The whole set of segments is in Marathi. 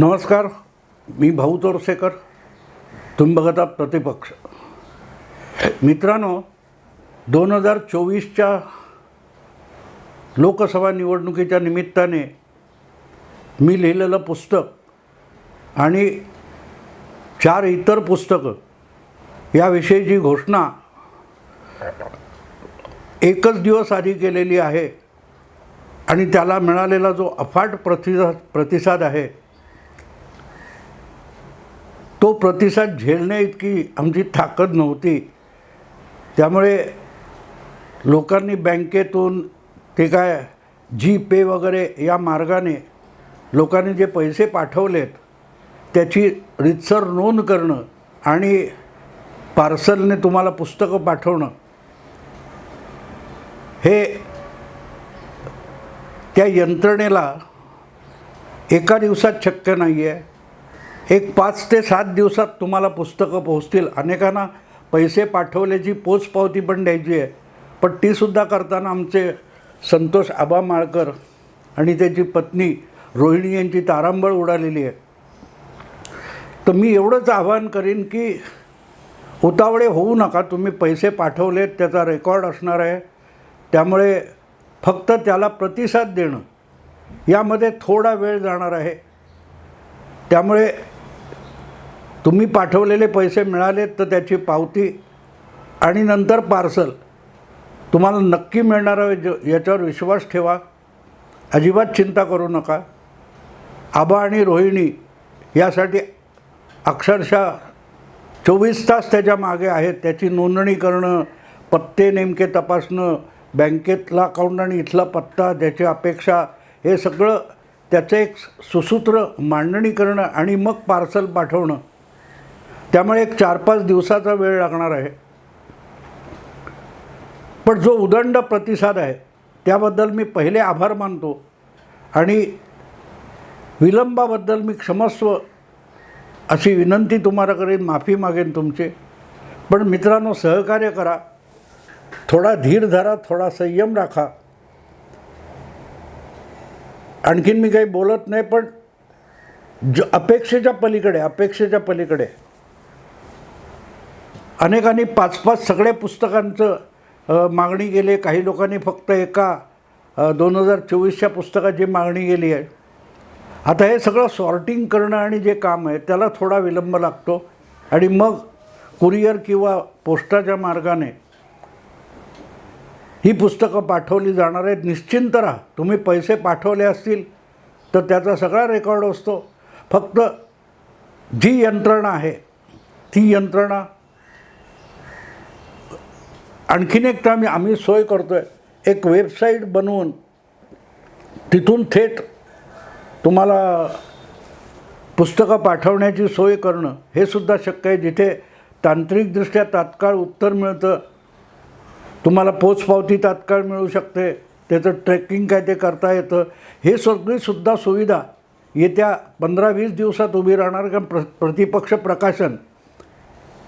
नमस्कार मी भाऊ तोरसेकर. तुम्ही बघत आहात प्रतिपक्ष. मित्रांनो दोन हजार चोवीसच्या लोकसभा निवडणुकीच्या निमित्ताने मी लिहिलेलं पुस्तक आणि चार इतर पुस्तकं याविषयीची घोषणा एकच दिवस आधी केलेली आहे आणि त्याला मिळालेला जो अफाट प्रतिसाद प्रतिसाद आहे तो प्रतिसाद झेलणे इतकी आमची ताकद नव्हती. त्यामुळे लोकांनी बँकेतून ते काय जी पे वगैरे या मार्गाने लोकांनी जे पैसे पाठवलेत त्याची रितसर नोंद करणं आणि पार्सलने तुम्हाला पुस्तकं पाठवणं हे त्या यंत्रणेला एका दिवसात शक्य नाही आहे एक पाच ते सात दिवसात तुम्हाला पुस्तकं पोहोचतील. अनेकांना पैसे पाठवल्याची पोचपावती पण द्यायची आहे. पण तीसुद्धा करताना आमचे संतोष आबा माळकर आणि त्याची पत्नी रोहिणी यांची तारांबळ उडालेली आहे. तर मी एवढंच आवाहन करीन की उतावळे होऊ नका. तुम्ही पैसे पाठवलेत त्याचा रेकॉर्ड असणार आहे. त्यामुळे फक्त त्याला प्रतिसाद देणं. यामध्ये थोडा वेळ जाणार आहे. त्यामुळे तुम्ही पाठवलेले पैसे मिळालेत तर त्याची पावती आणि नंतर पार्सल. तुम्हाला नक्की मिळणार ज याच्यावर विश्वास ठेवा. अजिबात चिंता करू नका. आबा आणि रोहिणी यासाठी अक्षरशः चोवीस तास त्याच्यामागे आहेत. त्याची नोंदणी करणं पत्ते नेमके तपासणं बँकेतला अकाउंट आणि इथला पत्ता त्याची अपेक्षा हे सगळं त्याचं एक सुसूत्र मांडणी करणं आणि मग पार्सल पाठवणं. त्यामुळे एक चार पाच दिवसाचा वेळ लागणार आहे. पण जो उदंड प्रतिसाद आहे त्याबद्दल मी पहिले आभार मानतो आणि विलंबाबद्दल मी क्षमस्व अशी विनंती तुम्हाला करेन माफी मागेन तुमची. पण मित्रांनो सहकार्य करा. थोडा धीर धरा थोडा संयम राखा. आणखीन मी काही बोलत नाही पण ज अपेक्षेच्या पलीकडे अपेक्षेच्या पलीकडे. अनेकांनी पाच पाच सगळ्या पुस्तकांचं मागणी केली. आहे काही लोकांनी फक्त एका दोन हजार चोवीसच्या पुस्तकाची मागणी केली आहे. आता हे सगळं सॉर्टिंग करणं आणि जे काम आहे त्याला थोडा विलंब लागतो. आणि मग कुरिअर किंवा पोस्टाच्या मार्गाने ही पुस्तकं पाठवली जाणार आहेत. निश्चिंत राहा. तुम्ही पैसे पाठवले असतील तर त्याचा सगळा रेकॉर्ड असतो. फक्त जी यंत्रणा आहे ती यंत्रणा आणखीन एक तर आम्ही आम्ही सोय करतो आहे एक वेबसाईट बनवून तिथून थेट तुम्हाला पुस्तकं पाठवण्याची सोय करणं हे सुद्धा शक्य आहे. जिथे तांत्रिकदृष्ट्या तात्काळ उत्तर मिळतं तुम्हाला पोचपावती तात्काळ मिळू शकते. त्याचं ट्रेकिंग काय ते करता येतं. हे सगळीसुद्धा सुविधा येत्या पंधरा वीस दिवसात उभी राहणार कारण प्र प्रतिपक्ष प्रकाशन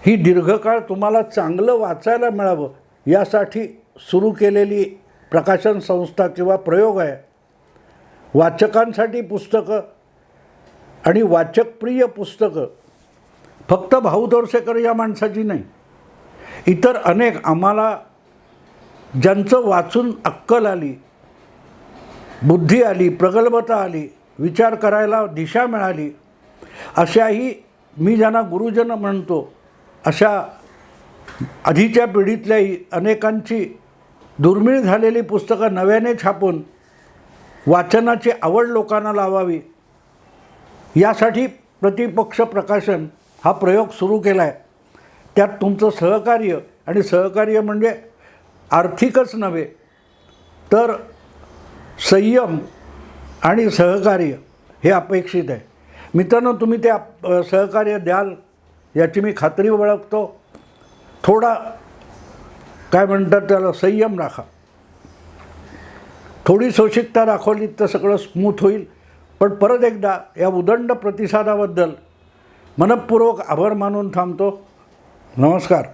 ही दीर्घकाळ तुम्हाला चांगलं वाचायला मिळावं. यासाठी सुरू केलेली प्रकाशन संस्था किंवा प्रयोग आहे. वाचकांसाठी पुस्तकं आणि वाचकप्रिय पुस्तकं. फक्त भाऊ दोरसेकर या माणसाची नाही. इतर अनेक आम्हाला ज्यांचं वाचून अक्कल आली बुद्धी आली प्रगल्भता आली विचार करायला दिशा मिळाली अशाही मी ज्यांना गुरुजन म्हणतो अशा आधीच्या पिढीतल्याही अनेकांची दुर्मिळ झालेली पुस्तकं नव्याने छापून वाचनाची आवड लोकांना लावावी यासाठी प्रतिपक्ष प्रकाशन हा प्रयोग सुरू केला आहे त्यात तुमचं सहकार्य आणि सहकार्य म्हणजे आर्थिकच नव्हे तर संयम आणि सहकार्य हे अपेक्षित आहे. मित्रांनो तुम्ही ते आप सहकार्य द्याल याची मी खात्री बाळगतो. थोडा काय म्हणतात त्याला संयम राखा. थोडी सोशिकता दाखवली तर सगळं स्मूथ होईल. पण परत एकदा या उदंड प्रतिसादाबद्दल मनपूर्वक आभार मानून थांबतो. नमस्कार.